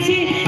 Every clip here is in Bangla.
一起。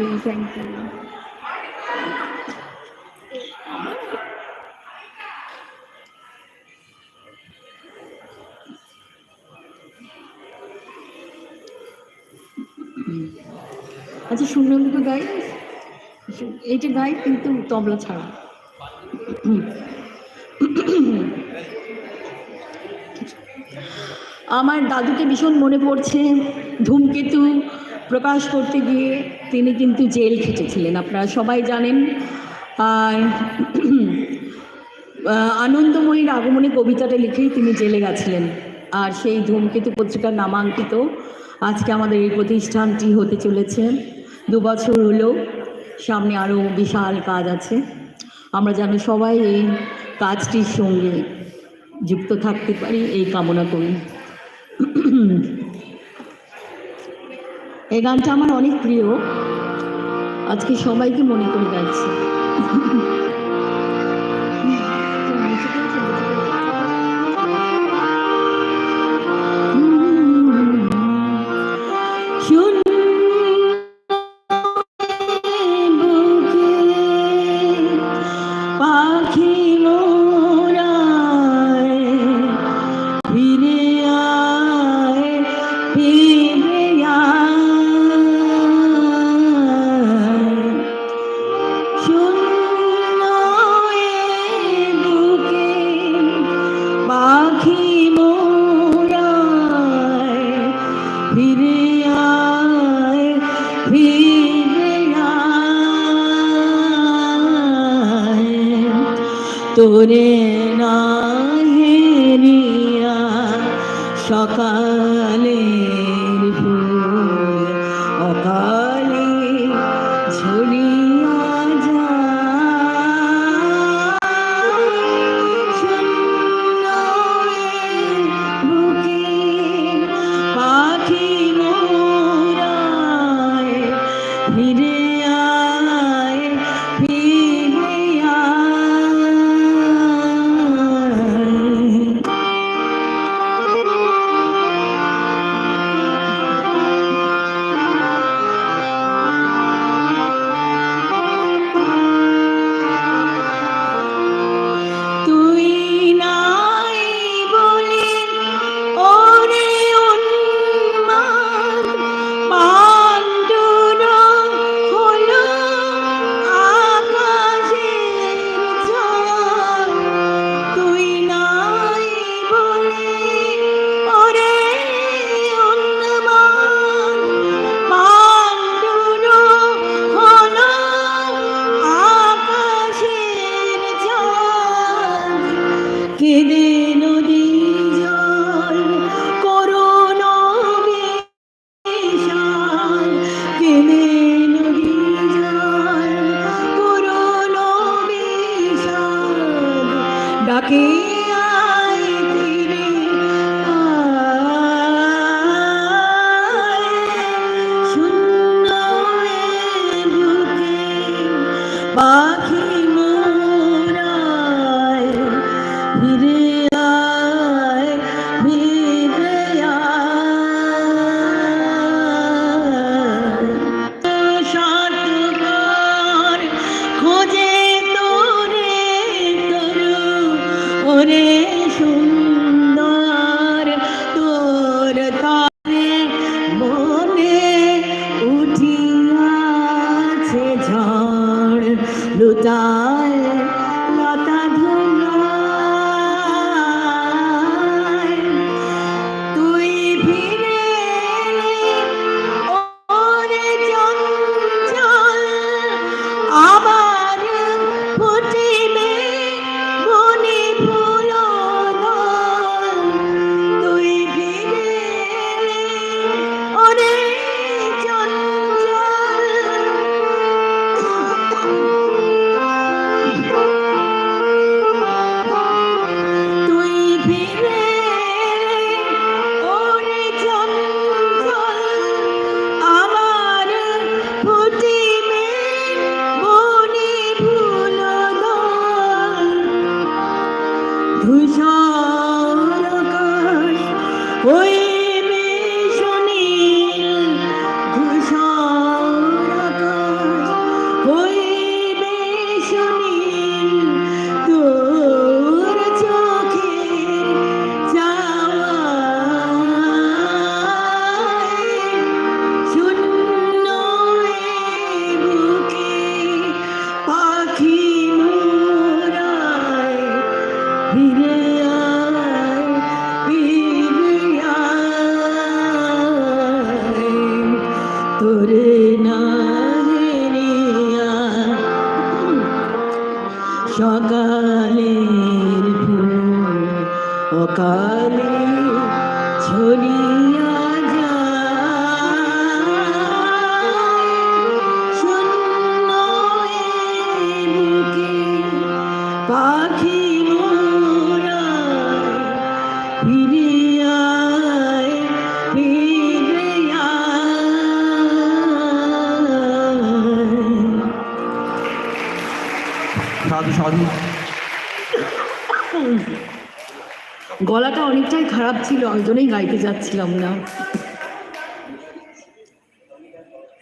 ইউ থ্যাংক ইউ আচ্ছা শূন্যমুখী গাই এইটা গাই কিন্তু তবলা ছাড়া। আমার দাদুকে ভীষণ মনে পড়ছে ধূমকেতু প্রকাশ করতে গিয়ে তিনি কিন্তু জেল খেটেছিলেন, আপনারা সবাই জানেন। আর আনন্দময়ীর আগমনী কবিতাটা লিখেই তিনি জেলে গেছিলেন। আর সেই ধূমকেতু পত্রিকার নামাঙ্কিত আজকে আমাদের এই প্রতিষ্ঠানটি হতে চলেছে। দু বছর হলো, সামনে আরও বিশাল কাজ আছে। আমরা যেন সবাই এই কাজটির সঙ্গে যুক্ত থাকতে পারি, এই কামনা করি। এই গানটা আমার অনেক প্রিয়। আজকে সবাইকে মনে করে যাচ্ছে। পাখি মোরায় ফিরে গলাটা অনেকটাই খারাপ ছিল ওই জন্যই গাইতে যাচ্ছিলাম না।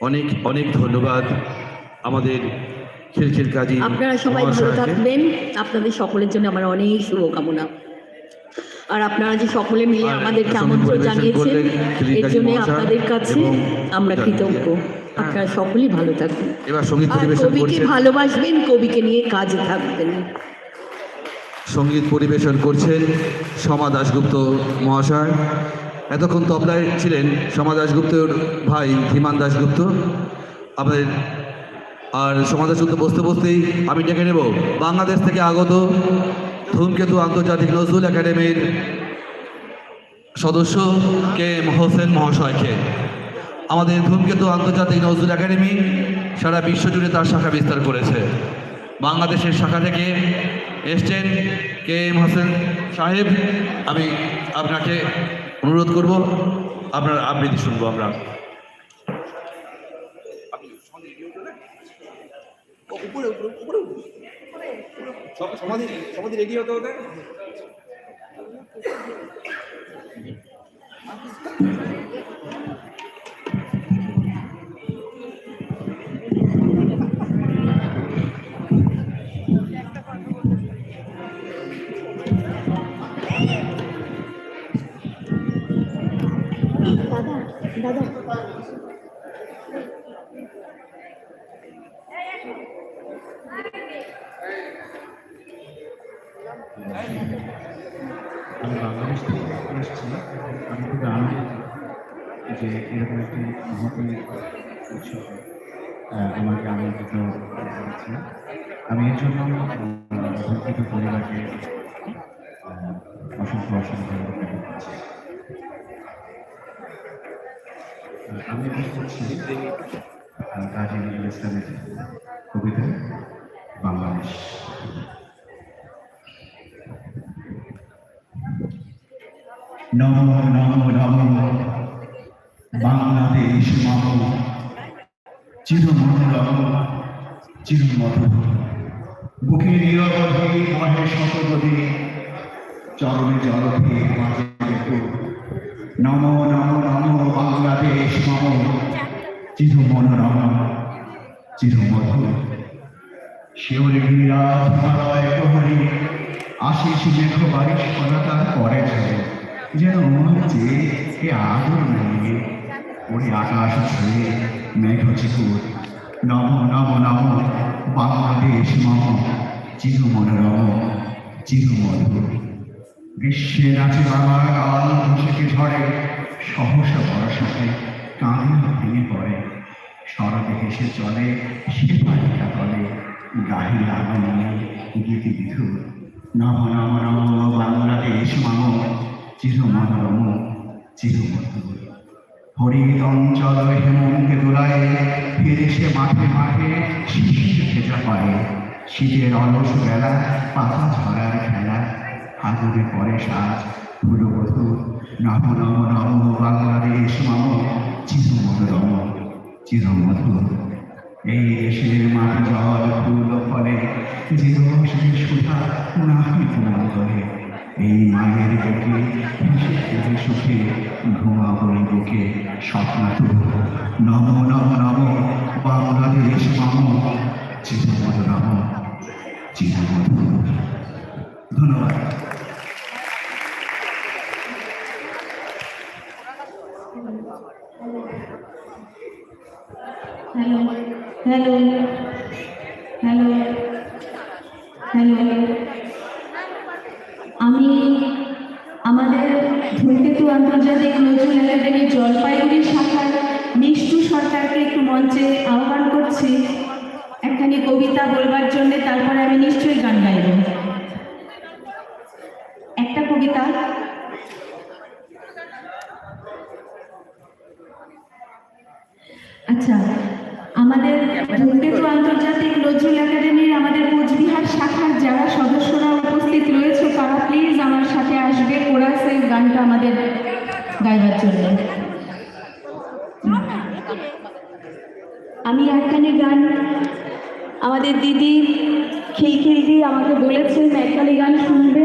অনেক অনেক ধন্যবাদ আমাদের খিলখিল কাজী আপনারা সবাই ভালো থাকবেন। আপনাদের সকলের জন্য আমার অনেক শুভকামনা। আর আপনারা যে সকলে মিলে আমাদেরকে আমন্ত্রণ জানিয়েছেন এর জন্য আপনাদের কাছে আমরা কৃতজ্ঞ। আপনারা সকলেই ভালো থাকবেন। এবার সংগীত পরিবেশন কবিকে ভালোবাসবেন কবিকে নিয়ে কাজে থাকবেন। সংগীত পরিবেশন করছেন সমা দাশগুপ্ত মহাশয়। এতক্ষণ তবলায় ছিলেন সমা দাশগুপ্তর ভাই ধীমান দাশগুপ্ত। আমাদের আর সমা দাশগুপ্ত বসতে বসতেই আমি ডেকে নেব বাংলাদেশ থেকে আগত ধূমকেতু আন্তর্জাতিক নজরুল একাডেমির সদস্য কে এম হোসেন মহাশয়কে। আমাদের ধূমকেতু আন্তর্জাতিক নজরুল একাডেমি সারা বিশ্বজুড়ে তার শাখা বিস্তার করেছে। বাংলাদেশের শাখা থেকে এসছেন কে এম হোসেন সাহেব। আমি আপনাকে অনুরোধ করব, আপনার আবৃত্তি শুনব আমরা। সমাধি রেডি হতে হতে আমি বাংলাদেশ থেকে এসেছি আমি যে এরকম একটি উৎসবে আমাকে করেছে আমি এর জন্য পরিবারকে অসংখ্য। আহ, আমি করছি কাজী নজরুল ইসলামের কবিতা বাংলাদেশ। নম নম নম, বাংলাদেশ মম চিরমনোরম চিরমধু বুকে নিরবধি মহে চরণে মাঝে নম নম নম, বাংলাদেশ মম চিরমনোরম চিরমধু শিওরে বিরাট হিমালয় প্রহরী আশিস মেঘ বারিশ কলাকার করে ঝরে যেন হচ্ছে এ আদর নেই ওরে আকাশ ছুঁয়ে মেঘ চিকুর নম নম নম বাংলাদেশ মম চির মনোরম চির মধুর গ্রীষ্মে নাচে গান বসেকে ঝড়ে সহসা বর্ষাতে কাঁদিয়া ভেঙে পড়ে। শরতে হেসে চলে সে পাখিটা তলে গাহি আগমনে গীতি বিধুর। নম নম নম বাংলাদেশ মাম চির মনোরম চির মধুর হরিত অঞ্চল হেমন্তে দোলায়, ফিরে সে মাঠে মাঠে শিশির ভেজা পায়ে শীতের অলস বেলা, পাতা ঝরার খেলা আগুনে পরে সাজ ফুলবধূ নম নম বাংলাদেশ মাম চির মনোরম চির মধুর এই দেশের মাটি জল ফুল ফলে যে রসের সুধা নাহি তোমার করে এই মায়ের বুকে ফেলে সুখে ঘুমাবো এই বুকে স্বপ্নাতু নম নম নম বাংলাদেশ মাম নম চিরমধু ধন্যবাদ হ্যালো হ্যালো হ্যালো হ্যালো আমি আমাদের ধূমকেতু আন্তর্জাতিক নজরুল একাডেমি জলপাইগুড়ি শাখার নিষ্ঠু সরকারকে একটু মঞ্চে আহ্বান করছি একখানি কবিতা বলবার জন্য তারপরে আমি নিশ্চয়ই গান গাইব একটা কবিতা আচ্ছা আমাদের আন্তর্জাতিক নজরুল একাডেমির আমাদের কোচবিহার শাখার যারা সদস্যরা উপস্থিত রয়েছে, তারা প্লিজ আমার সাথে আসবে। গানটা আমি একখানি গান, আমাদের দিদি খিলখিলদি আমাকে বলেছে ম্যাকালি গান শুনবে।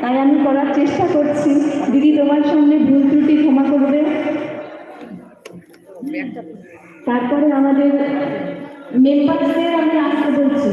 তাই আমি করার চেষ্টা করছি। দিদি তোমার সামনে ভুল ত্রুটি ক্ষমা করবে। তারপরে আমাদের মেম্বারদের আমি আসতে বলছি।